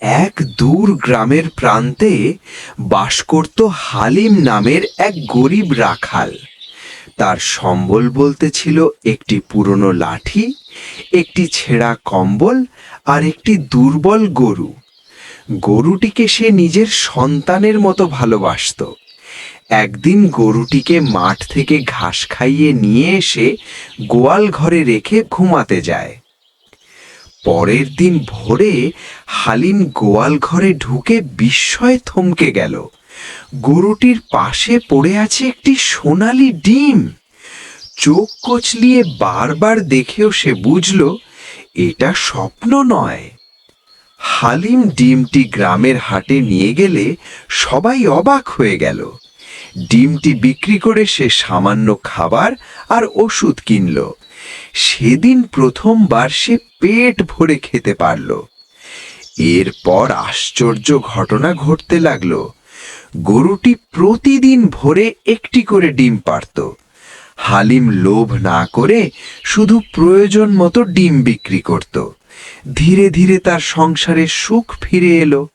এক দূর গ্রামের প্রান্তে বাস করত হালিম নামের এক গরিব রাখাল। তার সম্বল বলতে ছিল একটি পুরনো লাঠি, একটি ছেঁড়া কম্বল আর একটি দুর্বল গরু। গরুটিকে সে নিজের সন্তানের মতো ভালোবাসতো। একদিন গরুটিকে মাঠ থেকে ঘাস খাইয়ে নিয়ে এসে গোয়াল ঘরে রেখে ঘুমাতে যায়। পরের দিন ভোরে হালিম গোয়াল ঘরে ঢুকে বিস্ময়ে থমকে গেল। গরুটির পাশে পড়ে আছে একটি সোনালি ডিম। চোখ কচলিয়ে বারবার দেখেও সে বুঝল, এটা স্বপ্ন নয়। হালিম ডিমটি গ্রামের হাটে নিয়ে গেলে সবাই অবাক হয়ে গেল। ডিমটি বিক্রি করে সে সামান্য খাবার আর ওষুধ কিনল। সেদিন প্রথমবার সে পেট ভরে খেতে পারল। এরপর আশ্চর্য ঘটনা ঘটতে লাগল। গরুটি প্রতিদিন ভোরে একটি করে ডিম পারত। হালিম লোভ না করে শুধু প্রয়োজন মতো ডিম বিক্রি করত। ধীরে ধীরে তার সংসারে সুখ ফিরে এলো।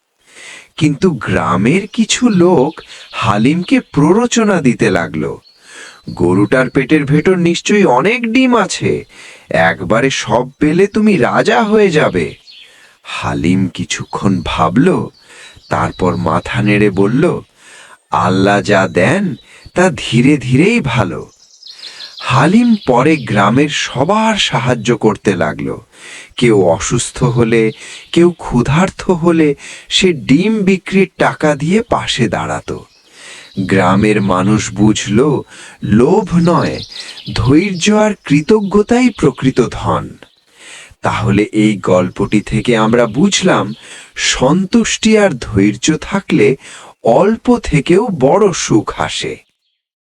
কিন্তু গ্রামের কিছু লোক হালিমকে প্ররোচনা দিতে লাগল। গরুটার পেটের ভেতর নিশ্চয়ই অনেক ডিম আছে। একবারে সব পেলে তুমি রাজা হয়ে যাবে। হালিম কিছুক্ষণ ভাবল, তারপর মাথা নেড়ে বলল, আল্লাহ যা দেন তা ধীরে ধীরেই ভালো। হালিম পরে গ্রামের সবার সাহায্য করতে লাগল। কেউ অসুস্থ হলে, কেউ ক্ষুধার্ত হলে সে ডিম বিক্রির টাকা দিয়ে পাশে দাঁড়াতো। গ্রামের মানুষ বুঝল, লোভ নয়, ধৈর্য আর কৃতজ্ঞতাই প্রকৃত ধন। তাহলে এই গল্পটি থেকে আমরা বুঝলাম, সন্তুষ্টি আর ধৈর্য থাকলে অল্প থেকেও বড় সুখ আসে।